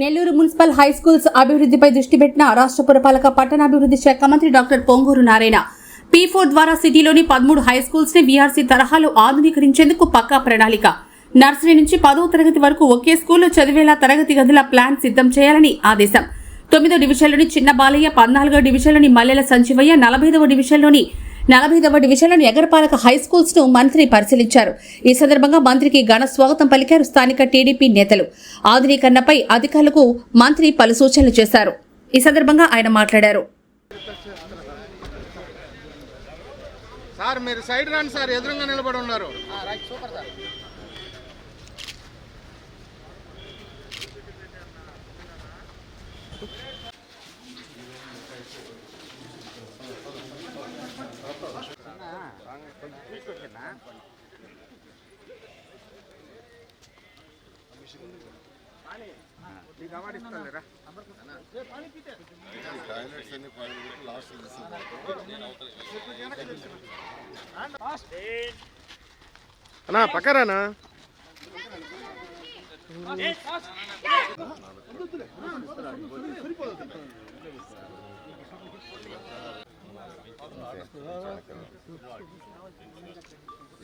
Nellore municipal high schools అభివృద్ధిపై దృష్టి పెట్టిన రాష్ట్ర పురపాలక పట్టణాభివృద్ధి శాఖ మంత్రి doctor Ponguru Narayana. P four ద్వారా సిటీలోని పదమూడు హై స్కూల్స్ని వీఆర్సీ తరహాలో ఆధునీకరించేందుకు పక్కా ప్రణాళిక. నర్సరీ నుంచి పదో తరగతి వరకు ఒకే స్కూల్లో చదివేలా తరగతి గదుల ప్లాన్ సిద్ధం చేయాలని ఆదేశం. తొమ్మిదో డివిజన్లోని చిన్న బాలయ్య పద్నాలుగో డివిజన్లోని మల్లెల సంజీవయ్య నలభైదవ డివిజన్లోని నలభైదవ డివిజన్లోని ఎగరపాలక హై స్కూల్స్ను మంత్రి పరిశీలించారు. ఈ సందర్భంగా మంత్రికి ఘన స్వాగతం పలికారు స్థానిక టీడీపీ నేతలు. ఆధునీకరణపై అధికారులకు మంత్రి పలు సూచనలు చేశారు. ఈ సందర్భంగా ఆయన మాట్లాడారు. సార్ మీరు సైడ్ రండి సార్ ఎదురుగా నిలబడి ఉన్నారు. టాయిలెట్స్ అన్ని లాస్ట్ అన్నా పక్కరానా?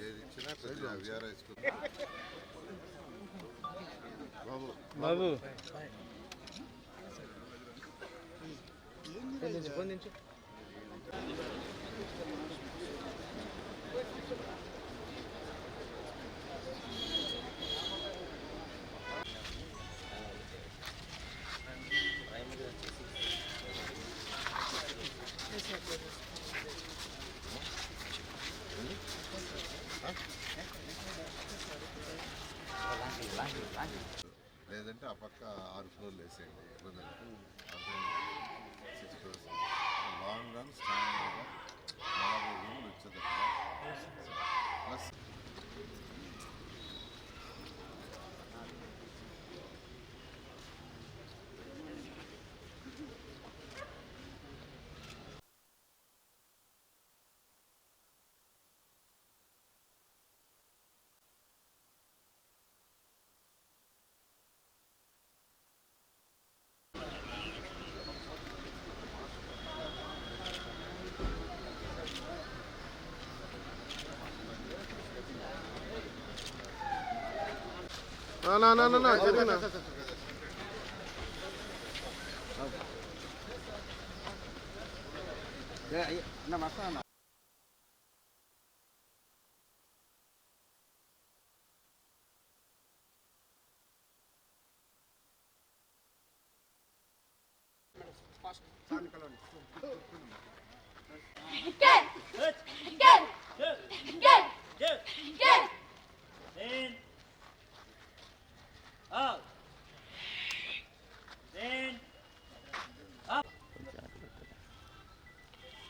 ఏది ఇచ్చినా బాబు. బాబు. não, não, não, não, não, não, não. Ya, ya, nama sana. Get! Get! Get!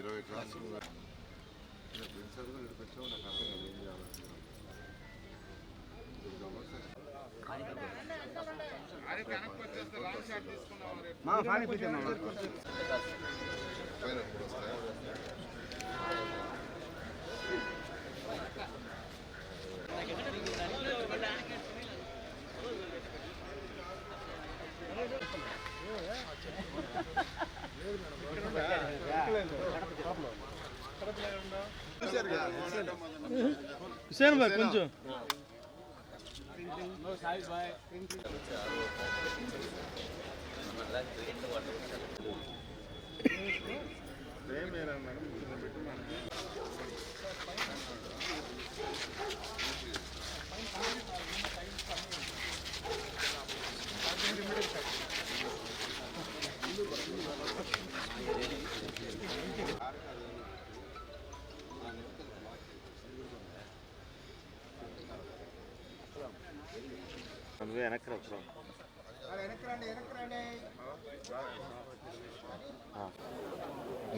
ఇరవై క్లాసులు ప్రిన్సిపల్ ఇక్కడికి వచ్చావు నాకు అర్థం కాదు ఏం చేయాలి పైన ఎప్పుడు వస్తాయా హుసేన్ భాయ్ కొంచెం ప్రేమేరా మేడం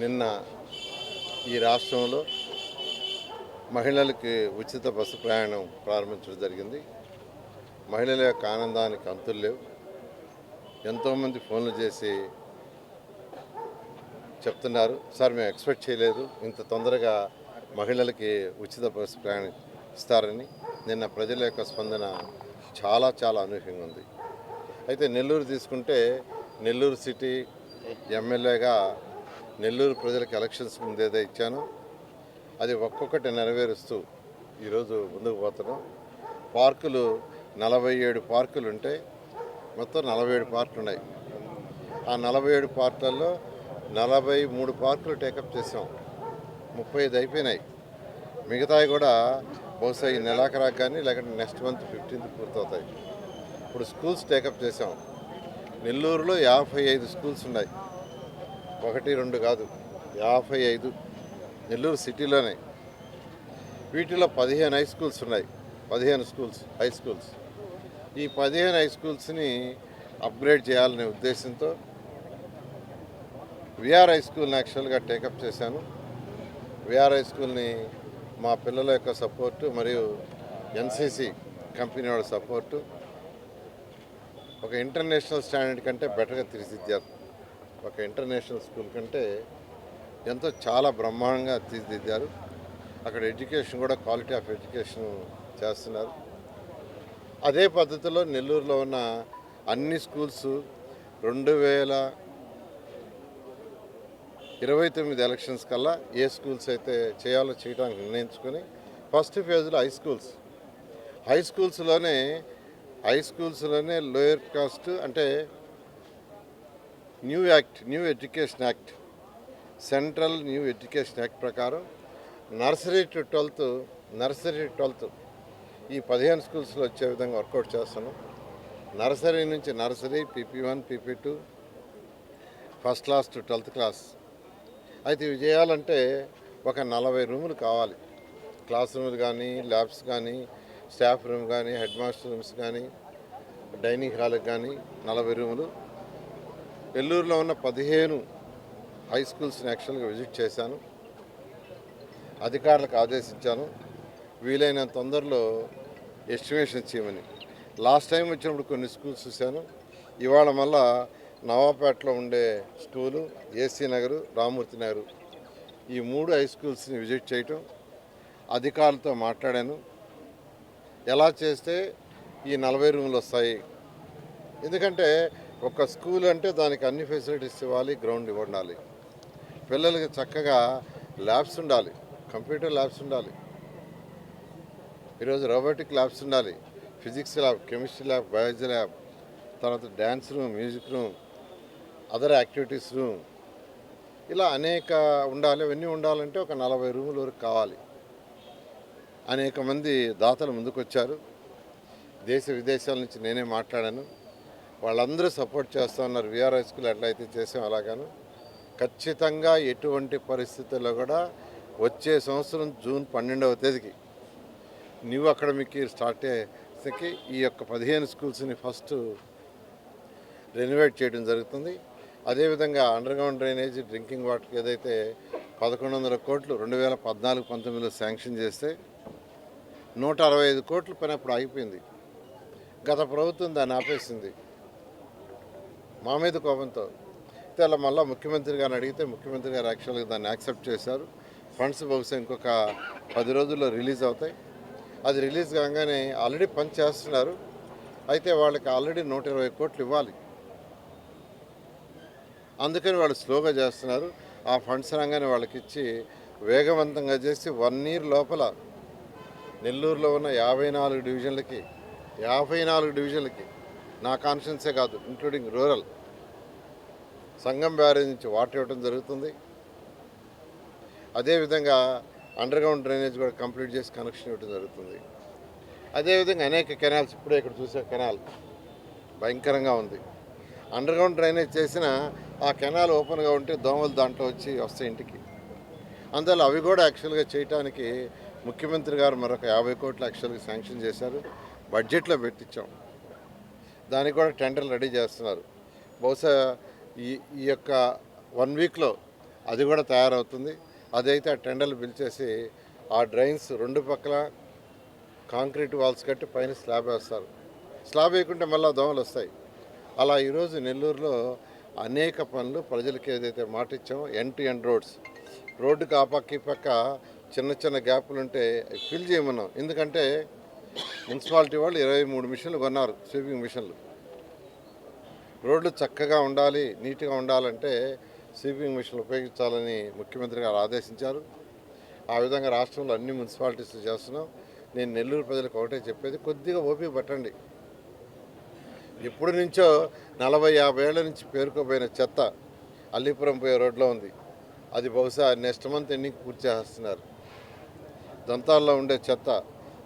నిన్న ఈ రాష్ట్రంలో మహిళలకి ఉచిత బస్సు ప్రయాణం ప్రారంభించడం జరిగింది. మహిళల యొక్క ఆనందానికి అంతులు లేవు. ఎంతోమంది ఫోన్లు చేసి చెప్తున్నారు సార్ మేము ఎక్స్పెక్ట్ చేయలేదు ఇంత తొందరగా మహిళలకి ఉచిత బస్సు ప్రయాణం ఇస్తారని. నిన్న ప్రజల యొక్క స్పందన చాలా చాలా అనూహ్యంగా ఉంది. అయితే నెల్లూరు తీసుకుంటే నెల్లూరు సిటీ ఎమ్మెల్యేగా నెల్లూరు ప్రజలకు ఎలక్షన్స్ ముందేదో ఇచ్చాను. అది ఒక్కొక్కటి నెరవేరుస్తూ ఈరోజు ముందుకు పోతున్నాం. పార్కులు నలభై ఏడు పార్కులు ఉంటే మొత్తం నలభై ఏడు పార్కులు ఉన్నాయి ఆ నలభై ఏడు పార్కులలో నలభై మూడు పార్కులు టేకప్ చేసాం. ముప్పై ఐదు అయిపోయినాయి. మిగతాయి కూడా బహుశా ఈ నెలాఖరాకు కానీ లేకుంటే నెక్స్ట్ మంత్ ఫిఫ్టీన్త్ పూర్తవుతాయి. ఇప్పుడు స్కూల్స్ టేకప్ చేసాం నెల్లూరులో యాభై ఐదు స్కూల్స్ ఉన్నాయి. ఒకటి రెండు కాదు. యాభై ఐదు. నెల్లూరు సిటీలోనే. వీటిలో పదిహేను హై స్కూల్స్ ఉన్నాయి. పదిహేను స్కూల్స్ హై స్కూల్స్ ఈ పదిహేను హై స్కూల్స్ని అప్గ్రేడ్ చేయాలనే ఉద్దేశంతో విఆర్ హై స్కూల్ని యాక్చువల్గా టేకప్ చేశాను. విఆర్ హై స్కూల్ని మా పిల్లల యొక్క సపోర్టు మరియు ఎన్సీసీ కంపెనీ వాళ్ళ సపోర్టు ఒక ఇంటర్నేషనల్ స్టాండర్డ్ కంటే బెటర్గా తీర్చిదిద్దారు. ఒక ఇంటర్నేషనల్ స్కూల్ కంటే ఎంతో చాలా బ్రహ్మాండంగా తీర్చిదిద్దారు. అక్కడ ఎడ్యుకేషన్ కూడా క్వాలిటీ ఆఫ్ ఎడ్యుకేషన్ చేస్తున్నారు. అదే పద్ధతిలో నెల్లూరులో ఉన్న అన్ని స్కూల్స్ రెండు వేల ఇరవై తొమ్మిది ఎలక్షన్స్ కల్లా ఏ స్కూల్స్ అయితే చేయాలో చేయడానికి నిర్ణయించుకొని ఫస్ట్ ఫేజ్లో హై స్కూల్స్ హై స్కూల్స్లోనే హై స్కూల్స్లోనే లోయర్ కాస్ట్ అంటే new act new education act central new education act ప్రకారం nursery to twelfth nursery to twelfth ఈ పదిహేను స్కూల్స్లో వచ్చే విధంగా వర్కౌట్ చేస్తున్నాం. నర్సరీ నుంచి nursery PP one PP two first class to twelfth class అయితే ఇవి చేయాలంటే ఒక నలభై రూములు కావాలి. క్లాస్ రూములు కానీ ల్యాబ్స్ కానీ స్టాఫ్ రూమ్ కానీ హెడ్ మాస్టర్ రూమ్స్ కానీ డైనింగ్ హాల్కి కానీ నలభై రూములు. నెల్లూరులో ఉన్న పదిహేను హై స్కూల్స్ని యాక్చువల్గా విజిట్ చేశాను. అధికారులకు ఆదేశించాను. వీలైనంత తొందరలో ఎస్టిమేషన్ చేయమని. లాస్ట్ టైం వచ్చినప్పుడు కొన్ని స్కూల్స్ చూశాను. ఇవాళ మళ్ళా నవాపేటలో ఉండే school A C Nagar Ramurthy Nagar ఈ మూడు హై స్కూల్స్ని విజిట్ చేయటం అధికారులతో మాట్లాడాను. ఎలా చేస్తే ఈ నలభై రూములు వస్తాయి? ఎందుకంటే ఒక స్కూల్ అంటే దానికి అన్ని ఫెసిలిటీస్ ఇవ్వాలి గ్రౌండ్ ఇవ్వండాలి. పిల్లలకి చక్కగా ల్యాబ్స్ ఉండాలి కంప్యూటర్ ల్యాబ్స్ ఉండాలి. ఈరోజు రోబోటిక్ ల్యాబ్స్ ఉండాలి physics lab chemistry lab biology lab తర్వాత dance room music room other activities room. ఇలా అనేక ఉండాలి అవన్నీ ఉండాలంటే ఒక నలభై రూముల వరకు కావాలి. అనేక మంది దాతలు ముందుకొచ్చారు. దేశ విదేశాల నుంచి నేనే మాట్లాడాను. వాళ్ళందరూ సపోర్ట్ చేస్తూ ఉన్నారు. విఆర్ హై స్కూల్ ఎట్లయితే చేసాం అలాగాను. ఖచ్చితంగా ఎటువంటి పరిస్థితుల్లో కూడా వచ్చే సంవత్సరం జూన్ పన్నెండవ తేదీకి న్యూ అకాడమిక్ ఇయర్ స్టార్ట్ అయ్యేసరికి ఈ యొక్క పదిహేను స్కూల్స్ని ఫస్ట్ రెనోవేట్ చేయడం జరుగుతుంది. అదేవిధంగా అండర్ గ్రౌండ్ డ్రైనేజ్ డ్రింకింగ్ వాటర్కి ఏదైతే పదకొండు వందల కోట్లు రెండు వేల పద్నాలుగు పంతొమ్మిదిలో శాంక్షన్ చేస్తే నూట అరవై ఐదు కోట్ల పని అప్పుడు ఆగిపోయింది. గత ప్రభుత్వం దాన్ని ఆపేసింది. మా మీద కోపంతో. అయితే అలా మళ్ళీ ముఖ్యమంత్రి గారిని అడిగితే ముఖ్యమంత్రి గారు యాక్చువల్గా దాన్ని యాక్సెప్ట్ చేశారు. ఫండ్స్ బహుశా ఇంకొక పది రోజుల్లో రిలీజ్ అవుతాయి. అది రిలీజ్ కాగానే ఆల్రెడీ పని చేస్తున్నారు. అయితే వాళ్ళకి ఆల్రెడీ నూట ఇరవై కోట్లు ఇవ్వాలి. అందుకని వాళ్ళు స్లోగా చేస్తున్నారు. ఆ ఫండ్స్ రాగానే వాళ్ళకి ఇచ్చి వేగవంతంగా చేసి వన్ ఇయర్ లోపల నెల్లూరులో ఉన్న యాభై నాలుగు డివిజన్లకి యాభై నాలుగు డివిజన్లకి నా కాన్ఫిడెన్సే కాదు ఇంక్లూడింగ్ రూరల్ సంఘం బ్యారేజ్ నుంచి వాటర్ ఇవ్వడం జరుగుతుంది. అదేవిధంగా అండర్ గ్రౌండ్ డ్రైనేజ్ కూడా కంప్లీట్ చేసి కనెక్షన్ ఇవ్వడం జరుగుతుంది. అదేవిధంగా అనేక కెనాల్స్ ఇప్పుడే ఇక్కడ చూసే కెనాల్ భయంకరంగా ఉంది. అండర్ గ్రౌండ్ డ్రైనేజ్ చేసిన ఆ కెనాల్ ఓపెన్గా ఉంటే దోమలు దాంట్లో వచ్చి వస్తాయి ఇంటికి. అందువల్ల అవి కూడా యాక్చువల్గా చేయటానికి ముఖ్యమంత్రి గారు మరొక యాభై కోట్లు యాక్చువల్గా శాంక్షన్ చేశారు. బడ్జెట్లో పెట్టించాం. దానికి కూడా టెండర్లు రెడీ చేస్తున్నారు. బహుశా ఈ ఈ యొక్క వన్ వీక్లో అది కూడా తయారవుతుంది. అదైతే ఆ టెండర్లు పిలిచేసి ఆ డ్రైన్స్ రెండు పక్కల కాంక్రీట్ వాల్స్ కట్టి పైన స్లాబ్ వేస్తారు. స్లాబ్ వేయకుంటే మళ్ళీ దోమలు వస్తాయి. అలా ఈరోజు నెల్లూరులో అనేక పనులు ప్రజలకు ఏదైతే మాట ఇచ్చామో ఎన్ టు ఎండ్ రోడ్స్. రోడ్డుకి ఆ పక్క ఈ పక్క చిన్న చిన్న గ్యాపులు ఉంటే ఫిల్ చేయమన్నాం. ఎందుకంటే మున్సిపాలిటీ వాళ్ళు ఇరవై మూడు మిషన్లు కొన్నారు స్వీపింగ్ మిషన్లు. రోడ్లు చక్కగా ఉండాలి నీట్గా ఉండాలంటే స్వీపింగ్ మిషన్లు ఉపయోగించాలని ముఖ్యమంత్రి గారు ఆదేశించారు. ఆ విధంగా రాష్ట్రంలో అన్ని మున్సిపాలిటీస్ చేస్తున్నాం. నేను నెల్లూరు ప్రజలకు ఒకటే చెప్పేది కొద్దిగా ఓపిక పట్టండి. ఎప్పటి నుంచో నలభై యాభై ఏళ్ళ నుంచి పేరుకోపోయిన చెత్త అల్లిపురం పోయే రోడ్లో ఉంది. అది బహుశా నెక్స్ట్ మంత్ ఎన్నిక పూర్తి చేస్తున్నారు. దంతాల్లో ఉండే చెత్త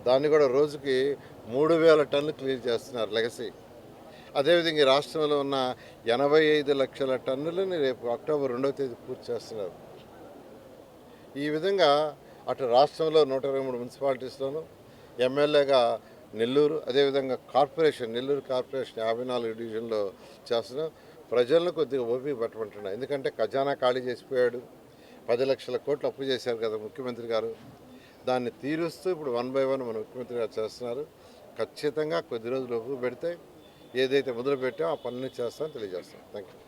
దాన్ని కూడా రోజుకి మూడు వేల టన్నులు క్లియర్ చేస్తున్నారు లెగసీ. అదేవిధంగా ఈ రాష్ట్రంలో ఉన్న ఎనభై ఐదు లక్షల టన్నులని రేపు అక్టోబర్ రెండవ తేదీ పూర్తి చేస్తున్నారు. ఈ విధంగా అటు రాష్ట్రంలో నూట ఇరవై మూడు మున్సిపాలిటీస్లోనూ ఎమ్మెల్యేగా నెల్లూరు అదేవిధంగా కార్పొరేషన్ నెల్లూరు కార్పొరేషన్ యాభై నాలుగు డివిజన్లో చేస్తున్నాం ప్రజలను కొద్దిగా ఓపిక పట్టమంటున్నా. ఎందుకంటే ఖజానా ఖాళీ చేసిపోయాడు. పది లక్షల కోట్లు అప్పు చేశారు కదా ముఖ్యమంత్రి గారు. దాన్ని తీరుస్తూ ఇప్పుడు వన్ బై వన్ మన ముఖ్యమంత్రి గారు చేస్తున్నారు. ఖచ్చితంగా కొద్ది రోజులు ఒప్పు పెడితే ఏదైతే మొదలు పెట్టామో ఆ పనులు చేస్తామని తెలియజేస్తాం థ్యాంక్ యూ